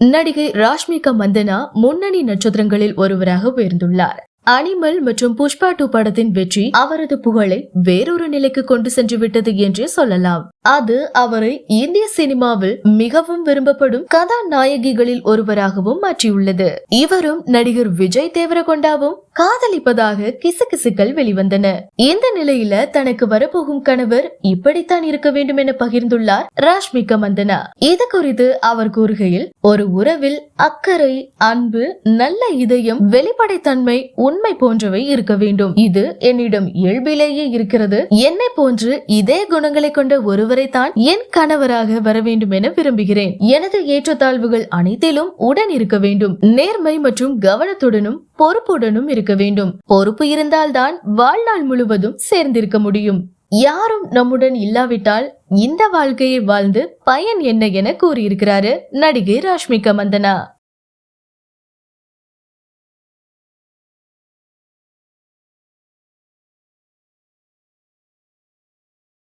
நடிகை ராஷ்மிகா மந்தனா முன்னணி நட்சத்திரங்களில் ஒருவராக உயர்ந்துள்ளார். அனிமல் மற்றும் புஷ்பா டூ படத்தின் வெற்றி அவரது புகழை வேறொரு நிலைக்கு கொண்டு சென்று விட்டது என்றே சொல்லலாம். அது அவரை இந்திய சினிமாவில் மிகவும் விரும்பப்படும் கதாநாயகிகளில் ஒருவராகவும் மாற்றியுள்ளது. இவரும் நடிகர் விஜய் தேவரகொண்டாவும் காதலிப்பதாக கிசுகிசுக்கள் வெளிவந்தன. இந்த நிலையில தனக்கு வரப்போகும் கணவர் இப்படித்தான் இருக்க வேண்டும் என பகிர்ந்துள்ளார் ராஷ்மிகா மந்தனா. இது குறித்து அவர் கூறுகையில் ஒரு உறவில் அக்கறை அன்பு நல்ல இதயம் வெளிப்படைத்தன்மை உண்மை போன்றவை இருக்க வேண்டும். இது என்னிடம் இயல்பிலேயே இருக்கிறது. என்னை போன்று இதே குணங்களை கொண்ட ஒருவர் ஒருவரைத்தான் என் கணவராக வர வேண்டும் என விரும்புகிறேன். எனது ஏற்றத்தாழ்வுகள் அனைத்திலும் உடன் இருக்க வேண்டும். நேர்மை மற்றும் கவனத்துடனும் பொறுப்புடனும் இருக்க வேண்டும். பொறுப்பு இருந்தால்தான் வாழ்நாள் முழுவதும் சேர்ந்திருக்க முடியும். யாரும் நம்முடன் இல்லாவிட்டால் இந்த வாழ்க்கையை வாழ்ந்து பயன் என்ன என கூறியிருக்கிறாரு நடிகை ராஷ்மிகா மந்தனா.